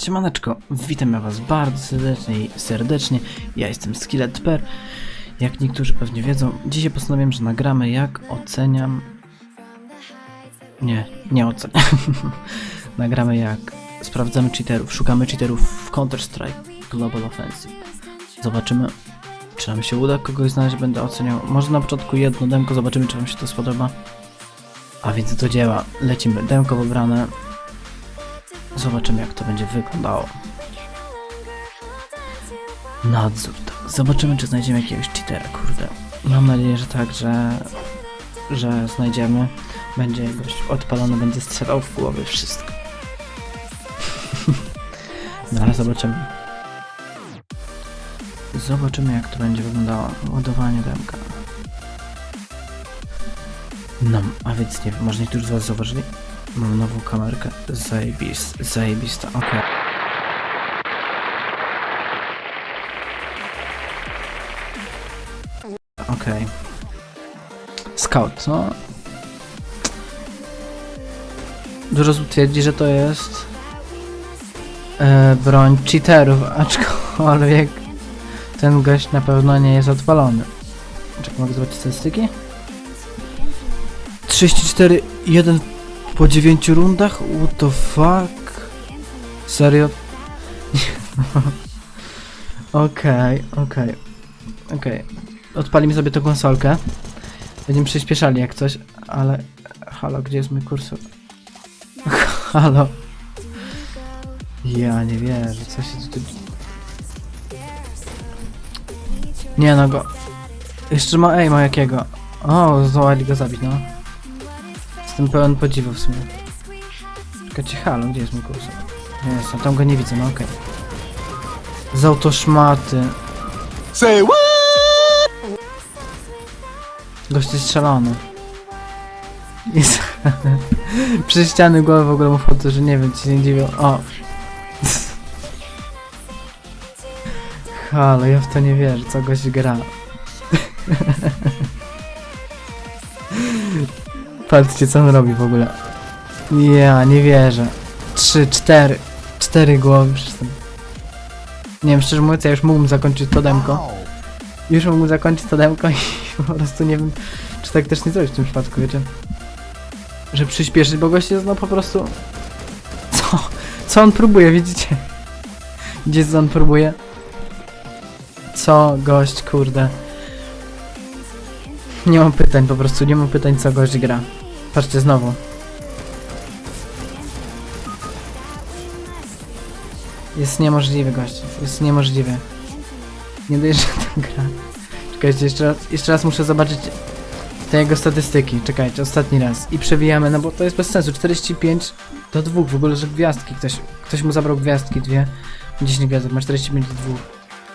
Siemaneczko, witam ja was bardzo serdecznie i serdecznie. Ja jestem Skillet.per. Jak niektórzy pewnie wiedzą, dzisiaj postanowiłem, że nagramy jak oceniam... Nie, nie oceniam. nagramy jak sprawdzamy cheaterów, szukamy cheaterów w Counter-Strike Global Offensive. Zobaczymy, czy nam się uda kogoś znaleźć, będę oceniał. Może na początku jedno demko, zobaczymy, czy wam się to spodoba. A więc do dzieła, lecimy. Demko wybrane. Zobaczymy, jak to będzie wyglądało. Nadzór, tak. Zobaczymy, czy znajdziemy jakiegoś cheatera, kurde. Mam nadzieję, że tak, że, że znajdziemy. Będzie gość odpalony, będzie strzelał w głowy wszystko. no ale zobaczymy. Zobaczymy, jak to będzie wyglądało. Ładowanie demka. No, a więc nie wiem, może niektórzy z was zauważyli? Mam nową kamerkę. Zajebist, zajebista, okej. Okej. Scout, no. Dużo osób twierdzi, że to jest e, broń cheaterów, aczkolwiek ten gość na pewno nie jest odpalony. Czekaj, mogę zobaczyć statystyki? 34, 1 po 9 rundach? What the fuck? Serio? Okej, okej. Okej. Odpalimy sobie tą konsolkę. Będziemy przyspieszali jak coś, ale... Halo, gdzie jest mój kursor? Halo. Ja nie wierzę, co się tutaj... Nie no go... Jeszcze ma aima jakiego. O, zdołali go zabić, no. Jestem pełen podziwu w sumie. Czekajcie, halo, gdzie jest mój kursor? Nie jestem, tam go nie widzę, no okej. Z autoszmaty. Say what? Gość jest szalony. Jest... Przez ściany głowy w ogóle mu wchodzą, że nie wiem, ci się nie dziwią. O! Halo, ja w to nie wierzę, co gość gra. Patrzcie, co on robi w ogóle. Ja nie wierzę. Trzy, cztery. Cztery głowy. Nie wiem, szczerze mówiąc, ja już mógłbym zakończyć to demko. Już mógłbym zakończyć to demko i po prostu nie wiem, czy tak też nie zrobić w tym przypadku, wiecie? Że przyspieszyć, bo gość jest no po prostu... Co? Co on próbuje, widzicie? Gdzie on próbuje? Co gość, kurde? Nie mam pytań po prostu, nie mam pytań co gość gra. Patrzcie znowu. Jest niemożliwy gość, jest niemożliwy. Nie że to gra. Czekajcie, jeszcze raz, jeszcze raz muszę zobaczyć te jego statystyki. Czekajcie, ostatni raz. I przewijamy, no bo to jest bez sensu. 45 do 2, w ogóle, że gwiazdki. Ktoś, ktoś mu zabrał gwiazdki, dwie. 10 gwiazdek, ma 45 do 2.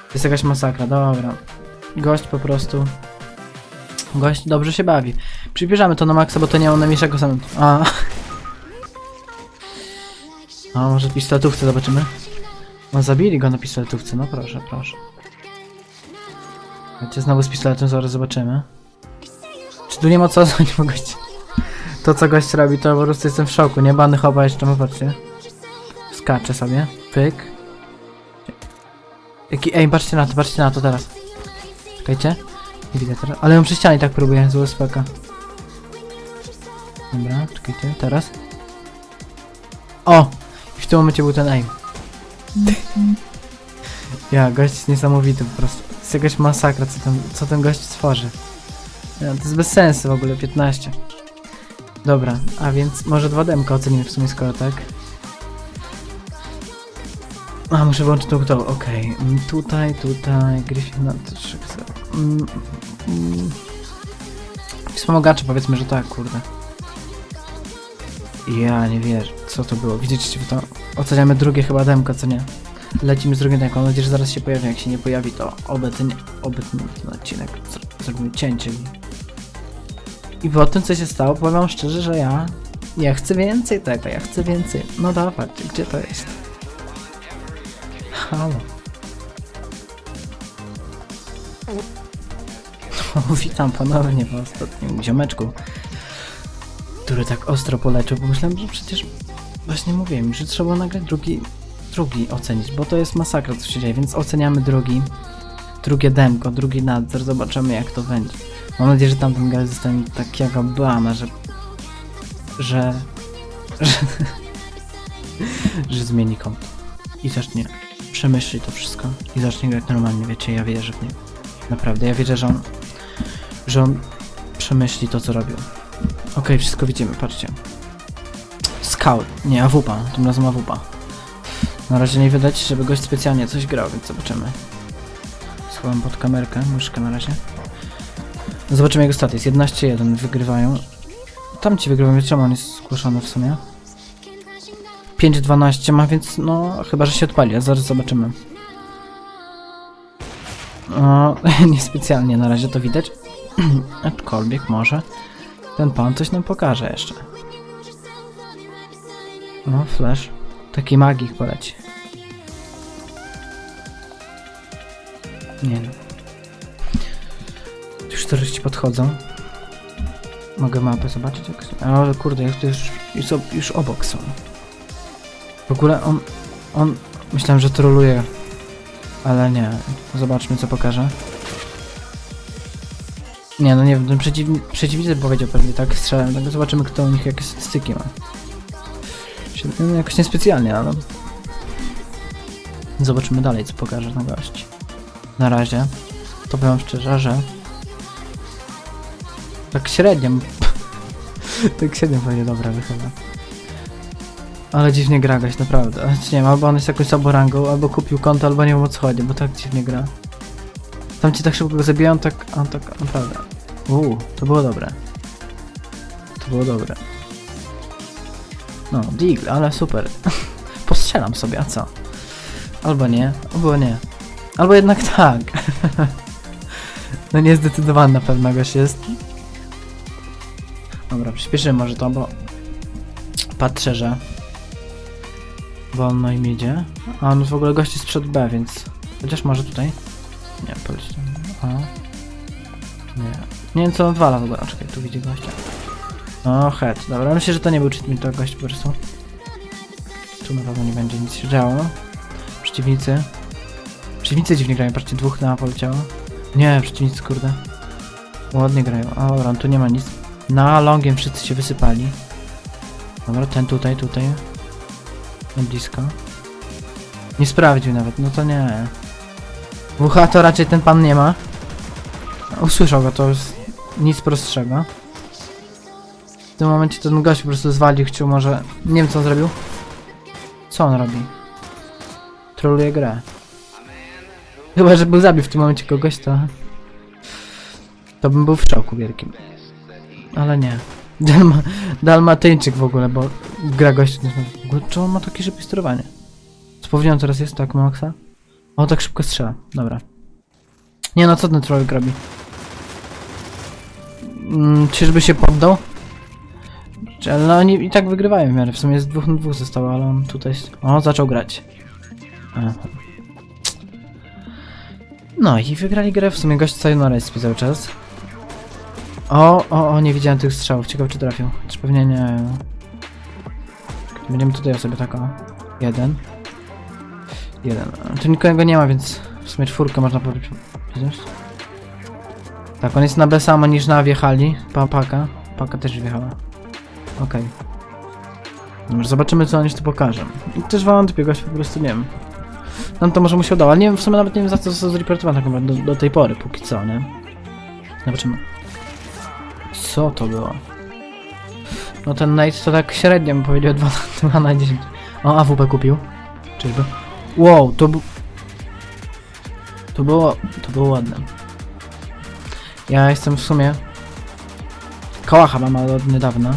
To jest jakaś masakra, dobra. Gość po prostu... Gość dobrze się bawi. Przybliżamy to na maksa, bo to nie ma najmniejszego samego. A. A może pistoletówce zobaczymy? No zabili go na pistoletówce, no proszę, proszę. Chodźcie znowu z pistoletem, zaraz zobaczymy. Czy tu nie ma co bo gość... To co gość robi, to po prostu jestem w szoku, nie? Bany chowa jeszcze, no patrzcie. Skacze sobie, pyk. Jaki, ej, patrzcie na to, patrzcie na to teraz. Czekajcie. Ale ją przy ścianie tak próbuję, z USPK. Dobra, czekajcie, teraz. O! I w tym momencie był ten aim. Ja, gość jest niesamowity po prostu. To jest jakaś masakra, co ten, co ten gość stworzy. Ja, to jest bez sensu w ogóle, 15. Dobra, a więc może dwa demka ocenimy w sumie skoro tak. A, muszę włączyć tą to, okej. Mm, Tutaj, tutaj, Griffin na 3 mm. Wspomagacze powiedzmy, że tak, kurde. Ja nie wierzę, co to było. Widzicie to? Oceniamy drugie chyba demko, co nie? Lecimy z drugim demką, mam nadzieję, że zaraz się pojawi. Jak się nie pojawi, to obecnie, obecny ten odcinek zro- zrobimy cięcie. I po tym, co się stało, powiem szczerze, że ja ja chcę więcej tego, ja chcę więcej. No dawać, gdzie to jest? Halo. witam ponownie po ostatnim ziomeczku, który tak ostro poleciał, bo myślałem, że przecież właśnie mówiłem, że trzeba nagrać drugi drugi ocenić, bo to jest masakra, co się dzieje, więc oceniamy drugi. Drugie demko, drugi nadzór, zobaczymy jak to będzie. Mam nadzieję, że tamten gal zostanie takiego bana, że... że... że... że zmieni konto. I zacznie przemyśli to wszystko. I zacznie grać normalnie, wiecie, ja wierzę w niego. Naprawdę, ja wierzę, że on... że on przemyśli to, co robił. Okej, wszystko widzimy, patrzcie. Scout, nie, AWP, tym razem AWP. Na razie nie widać, żeby gość specjalnie coś grał, więc zobaczymy. Schowam pod kamerkę, myszkę na razie. Zobaczymy jego stat, jest 11-1, wygrywają. Tam ci wygrywają, czemu on jest zgłoszony w sumie? 5-12 ma, więc no, chyba, że się odpali, a zaraz zobaczymy. No, niespecjalnie na razie to widać. Aczkolwiek może ten pan coś nam pokaże jeszcze. No, flash. Taki magik poleci. Nie no. Już terroryści podchodzą. Mogę mapę zobaczyć jak... Ale kurde, jak to już, już, już obok są. W ogóle on... On... Myślałem, że troluje. Ale nie. Zobaczmy co pokaże. Nie, no nie wiem, ten przeciw... przeciwnik powiedział pewnie tak, strzelałem, tak zobaczymy kto u nich jakie statystyki ma. No, jakoś niespecjalnie, ale... Zobaczymy dalej, co pokaże na gości. Na razie, to powiem szczerze, że... Tak średnio... tak średnio będzie dobra wychyla. Ale dziwnie gra gość, naprawdę. Nie wiem, albo on jest jakąś saborangą, albo kupił konto, albo nie wiem o co chodzi, bo tak dziwnie gra. Tam ci tak szybko go zabiją, tak... A tak, naprawdę. Uuu, to było dobre. To było dobre. No, Deagle, ale super. Postrzelam sobie, a co? Albo nie, albo nie. Albo jednak tak. no niezdecydowany na pewno gość jest. Dobra, przyspieszymy może to, bo patrzę, że wolno im idzie. A on w ogóle gość jest przed B, więc chociaż może tutaj. Tam. A. Nie. Nie wiem co wala w ogóle. A, Czekaj, tu widzi gościa. O, head. Dobra, myślę, że to nie był cheat to gość po prostu. Tu na pewno nie będzie nic się działo. Przeciwnicy. Przeciwnicy dziwnie grają, patrzcie, dwóch na poleciało. Nie, przeciwnicy, kurde. Ładnie grają. A, dobra, tu nie ma nic. Na longiem wszyscy się wysypali. Dobra, ten tutaj, tutaj. Na blisko. Nie sprawdził nawet, no to nie. WH to raczej ten pan nie ma. Usłyszał go, to jest nic prostszego. W tym momencie ten gość po prostu zwalił, chciał może... Nie wiem co on zrobił. Co on robi? Troluje grę. Chyba, że był zabił w tym momencie kogoś, to... To bym był w szoku wielkim. Ale nie. Dalma, Dalmatyńczyk w ogóle, bo gra ogóle, czy on ma takie szybkie sterowanie? Powiedziałem teraz jest, tak, Maxa? O, tak szybko strzela. Dobra. Nie no, co ten trollik robi? Mm, czyżby się poddał? Ale no, oni i tak wygrywają w miarę. W sumie jest dwóch na dwóch zostało, ale on tutaj... O, zaczął grać. Aha. No i wygrali grę. W sumie gość Sayonara jest cały czas. O, o, o, nie widziałem tych strzałów. Ciekawe czy trafił. Czy pewnie nie. Będziemy tutaj sobie tak o. Jeden. Jeden. Tu nikogo nie ma, więc w sumie czwórkę można powiedzieć. Tak, on jest na B samo niż na wjechali. Pa, paka. Paka też wjechała. Okej. Dobrze, zobaczymy co on jeszcze pokaże. I też wątpię, gość po prostu nie wiem. Nam to może mu się udało, ale nie wiem, w sumie nawet nie wiem za co został zreportowany tak do, do tej pory, póki co, nie? Zobaczymy. Co to było? No ten Knight to tak średnio bym powiedział 2 na, 2 na 10. O, AWP kupił. Czyżby? Wow, to. To było... To było ładne. Ja jestem w sumie... Kałacha mam od niedawna.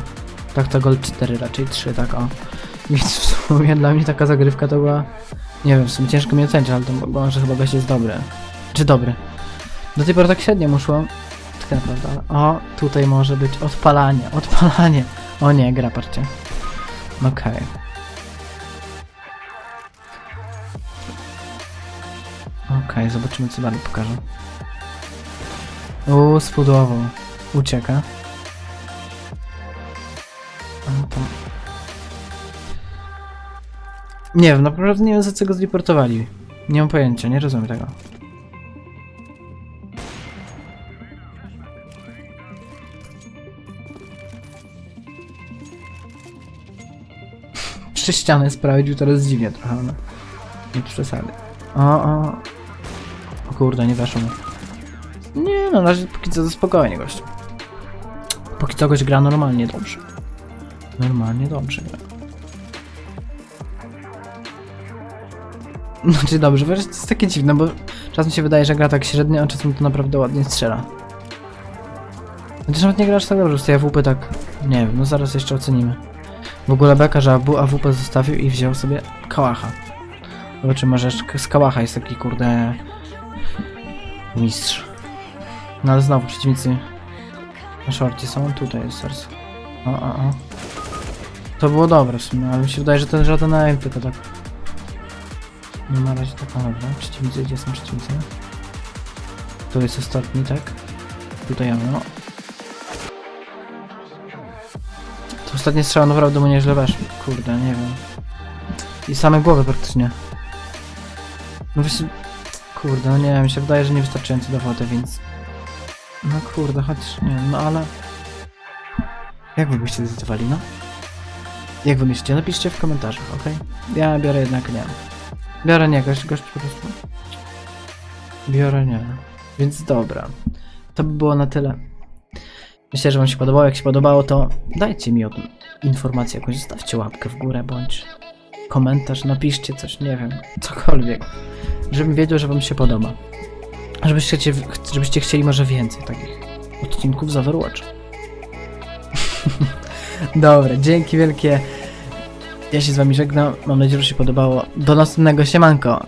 Tak to Gold 4, raczej 3, tak o. Więc w sumie dla mnie taka zagrywka to była... Nie wiem, w sumie ciężko mi ocenić, ale to może chyba gość jest dobry. Czy dobry? Do tej pory tak średnio mu szło. Tak naprawdę. O, tutaj może być odpalanie, odpalanie. O nie, gra, patrzcie. Okej. Okej, zobaczymy co dalej pokażę. Uuu, spudłował. Ucieka. Tam. Nie wiem, naprawdę nie wiem za co go zreportowali. Nie mam pojęcia, nie rozumiem tego. Trzy ściany sprawdził, teraz dziwnie trochę, no. Nie przesady. O, o. Kurde, nie weszło mu. Nie, no na razie póki co spokojnie, gościu. Póki co gość gra normalnie dobrze. Normalnie dobrze gra. Znaczy dobrze, wiesz, to jest takie dziwne, bo czasem mi się wydaje, że gra tak średnio, a czasem to naprawdę ładnie strzela. Chociaż nawet nie grasz tak dobrze, z AWP tak... Nie wiem, no zaraz jeszcze ocenimy. W ogóle beka, że AW- AWP zostawił i wziął sobie kałacha. Zobaczymy, jeszcze z kałacha jest taki kurde... Mistrz. No ale znowu przeciwnicy na szorcie są, tutaj jest serce. O, o, o. To było dobre w sumie, ale mi się wydaje, że ten żaden na tylko tak... No na razie tak, no dobra. Przeciwnicy, gdzie są przeciwnicy? Tu jest ostatni, tak? Tutaj no. To ostatnie strzały naprawdę mu nieźle weszły. Kurde, nie wiem. I same głowy praktycznie. No właśnie... Kurde, no nie wiem, się wydaje, że niewystarczająco dowody, więc... No kurde, chociaż nie wiem, no ale... Jak wy byście zdecydowali, no? Jak wy myślicie? Napiszcie w komentarzach, okej? Ja biorę jednak nie. Biorę nie, gość, gość po prostu. Biorę nie. Więc dobra. To by było na tyle. Myślę, że wam się podobało. Jak się podobało, to dajcie mi o tym informację jakąś. Zostawcie łapkę w górę, bądź komentarz, napiszcie coś, nie wiem, cokolwiek. Żebym wiedział, że wam się podoba. Żebyście, chcie- żebyście chcieli może więcej takich odcinków z Overwatch. Dobra, dzięki wielkie. Ja się z wami żegnam. Mam nadzieję, że się podobało. Do następnego. Siemanko.